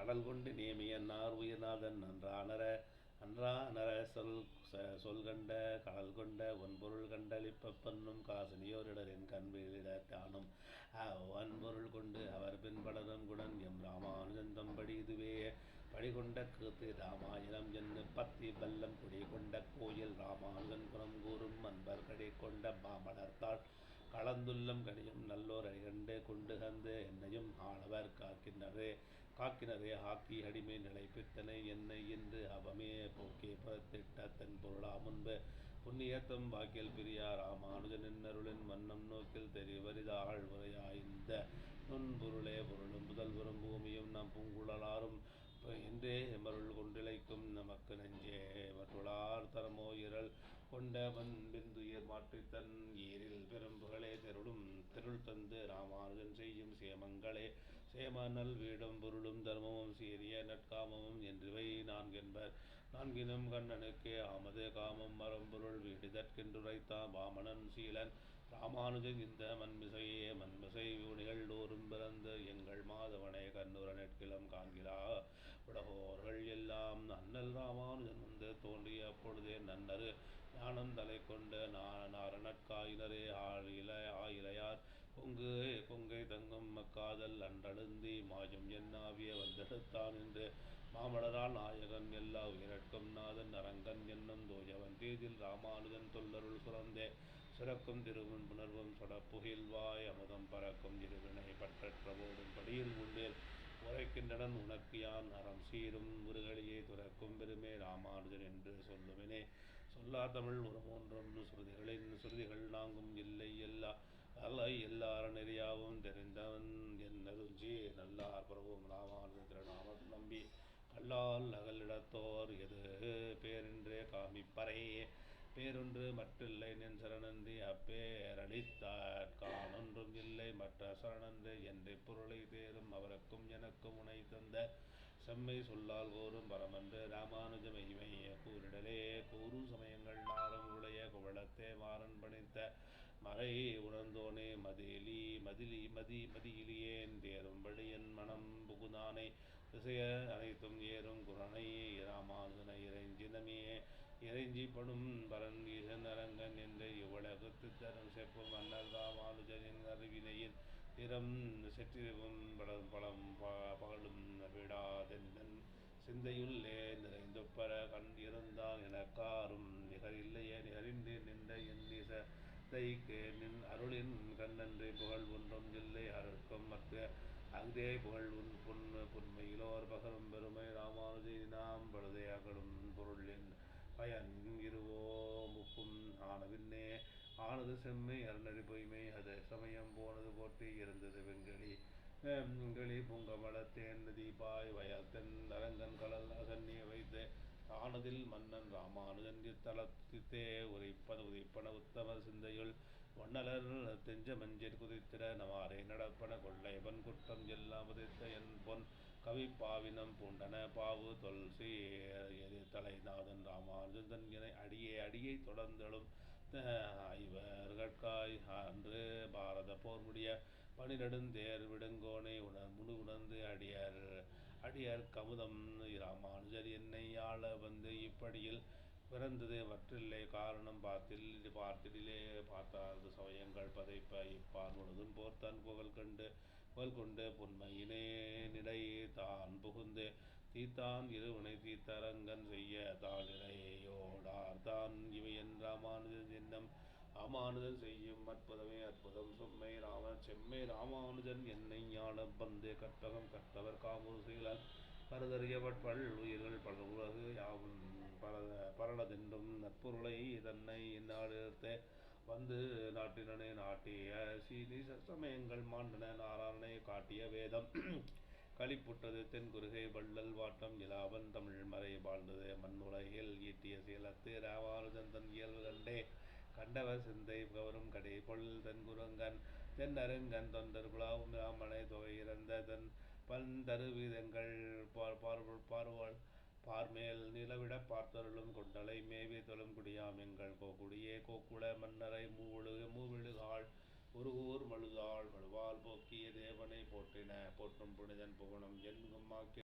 கடல் கொண்டு நேமிய நார் உயிர்நாதன் நன்றானர அன்றானர சொல் ச- சொல் கண்ட கடல் கொண்ட ஒன்பொருள் கண்டளிப்ப பண்ணும் காசனியோரிடரின் கண்வீழிட தானும். வன்பொருள் கொண்டு அவர் பின்படரும் குணன் எம் ராமானுஜந்தம்படி இதுவே படிகொண்ட கீர்த்தி ராமாயணம் என்று பத்தி பல்லம் குடி கொண்ட கோயில் ராமானுஜன் குணம் கூறும் அன்பர் கடை கொண்ட மாமலர்த்தாள் கலந்துள்ளம் கடியும் நல்லோர் அடிகண்டு கொண்டு கந்து என்னையும் ஆளவர் காக்கினரே காக்கினரே ஆக்கி அடிமை நிலை பித்தனை என்னை என்று அவமே போக்கே பத்திட்ட தன் பொருளா முன்பு. புண்ணியத்தம் வாக்கியல் பிரியா ராமானுஜன் அருளின் வண்ணம் நோக்கில் தெரிவரிதாள் உரையாய்ந்த நுண்பொருளே. பொருளும் முதல்வரும் பூமியும் நம் பூங்குழலாரும் என்றே எமருள் கொண்டிழைக்கும் நமக்கு நெஞ்சே. மற்றுளார் தரமோ இரல் கொண்ட பண்பிந்துயிர் மாற்றித் தன் ஈரில் பெரும்புகளே தெருளும் தெருள் தந்து ராமா சேமங்களே சேமநல் வீடும் பொருளும் தர்மமும் சீரிய நற்காமமும் என்றிவை நான்கென்பர். நான்கினும் கண்ணனுக்கே ஆமது காமம் மரம்பொருள் வீடுதற்கென்றுரைத்தான் வாமணன் சீலன் ராமானுஜன் இந்த மண்மிசையே மண்மிசை யூனிகள் தோறும் பிறந்து எங்கள் மாதவனே கண்ணுர நெற்கிலம் காண்கிறா. உலகோர்கள் எல்லாம் அண்ணல் ராமானுஜன் வந்து தோன்றிய பொழுதே நன்னரு ஞானம் தலை கொண்டு நாரணற்காயினரே ஆழில என்னாவிய என்று மாமலரால் நாயகன் எல்லா உயிரட்கும் நாதன் அரங்கன் என்னும் தோஜவன் தீதில் ராமானுஜன் தொல்லருள் சுரந்தே. சிறக்கும் திருவன் புணர்வும் சொடப்புகில்வாய் அமுதம் பறக்கும் இருவினை பற்றற்ற போடும் படியில் உள்ளே உரைக்கின்றனன் உனக்கு யான் அறம் சீரும் முருகலியை துறக்கும் பெருமே ராமானுஜன் என்று சொல்லுவினே சொல்லா தமிழ் ஒரு மூன்றும் ஸ்ருதிகளின் ஸ்ருதிகள் நாங்கும் இல்லை எல்லா. அல்ல எல்லார நெறியாவும் தெரிந்தவன் என் நெருஞ்சி நல்லார் பிரபுவும் ராமானு திருநாமம் நம்பி கல்லால் நகலிடத்தோர் எது? பேரின்றே காமிப்பறை. பேரொன்று மற்றில்லை நின் சரணந்தி அப்பேரளித்தார். காணொன்றும் இல்லை மற்ற சரணந்து என்று பொருளை தேரும் அவருக்கும் எனக்கும் உனை தந்த செம்மை சொல்லால் கோரும் பரமன்று. ராமானுஜ மெய்மைய கூறிடலே கூறு சமயங்கள் மறை உணர்ந்தோனே மதிலி மதிலி மதி மதியிலியேன் தேரும் வழியன் மனம் புகுதானை திசைய அனைத்தும் ஏறும் குரணை ராமானுஜனை இறைஞ்சினமே. இறைஞ்சி படும் பரன் ஈசன் அரங்கன் என்று இவ்வுலகத்து தரும் செப்பும் மன்னர் ராமானுஜனின் அறிவினையில் திறம் செற்றிருவும் படம் பழம் ப- பகலும் விடாதென்னன். சிந்தையுள்ளே நிறைந்தொப்பர கண் இறந்து தைக்கு நின் அருளின் கண்ணன்று புகழ் ஒன்றும் இல்லை அருட்கும் மற்ற அங்கே புகழ் உன் புன் புன்மையிலோர் பகரும் பெருமை ராமானுஜி நாம் பழுதை பொருளின் பயன் இருவோ முப்பும் ஆனவின்னே. ஆனது செம்மை அருணறி பொய்மை அது சமயம் போனது போட்டி இருந்தது வெங்கலி. வெங்கலி நதி தீபாய் வயல் தென் அரங்கன் கடல் அகன்னிய ஆனதில் மன்னன் ராமானுஜன் இத்தலத்தித்தே உரைப்பது உதைப்பன உத்தம சிந்தையுள். வண்ணலர் தெஞ்ச மஞ்சள் குதித்திட நமாரே நடப்பன கொள்ளைவன் குற்றம் எல்லாம் உதைத்த என் பொன். கவி பாவினம் பூண்டன பாவு தொல்சி தலைநாதன் ராமானுஜன் தன்கினை அடியே அடியை தொடர்ந்தெழும். ஐவர்கட்காய் அன்று பாரத போர் முடிய பனிநெடுந்தேர் விடுங்கோனை உணர் முழு உணர்ந்து அடியர். அடியார் கமுதம் ராமானுஜர் என்னை ஆள வந்து இப்படியில் பிறந்தது மற்றில்லை காரணம் பார்த்தில் பார்த்திடிலே பார்த்தார்து சமயங்கள் பதைப்ப இப்பார் முழுதும் போர்த்தான் புகழ் கண்டு புகழ் கொண்டு பொன்மையினே நிடை தான் புகுந்து தீத்தான் இருவினை தீத்தரங்கன் செய்ய தாளிலையோடார் தான் இவை ராமானுஜன் ராமானுஜன் செய்யும் அற்புதமே அற்புதம். சும்மை ராமன் செம்மை ராமானுஜன் என்னை ஞான பந்து கற்பகம் கற்பவர் காமூர் சீலன் கருதறியவற்பள் உயிர்கள் பல உலகு யாவும் பரத பரளதென்றும் நற்பொருளை தன்னை இந்நாடு வந்து நாட்டினனே நாட்டிய சீனி சமயங்கள் மாண்டன நாராயணனை காட்டிய வேதம். களிப்புட்டது தென்குருகை வள்ளல் வாட்டம் இலாவன் தமிழ் மறை வாழ்ந்தது. மண்ணுலகில் ஈட்டிய சீலத்து ராமானுஜன் தன் இயல்பு கண்டே கண்டவர் சிந்தை கவரும் கடை பொருள் தன் குரங்கன் தென் அருங்கன் தொண்டர் குலாவும் ராமனை தொகை இறந்த தன் பல்தரு வீதங்கள் பார் பார்வல் பார்மேல் நிலவிட பார்த்தருளும் கொண்டலை மேவி தொழும் குடியாம் எங்கள் கோக்குடியே. கோக்குள மன்னரை மூவிழு மூவிழுகாள் ஒரு ஊர் மழுதாள் மழுவால் போக்கிய தேவனை போற்றின போற்றும் புனிதன் புகழும் என்கும் ஆக்கி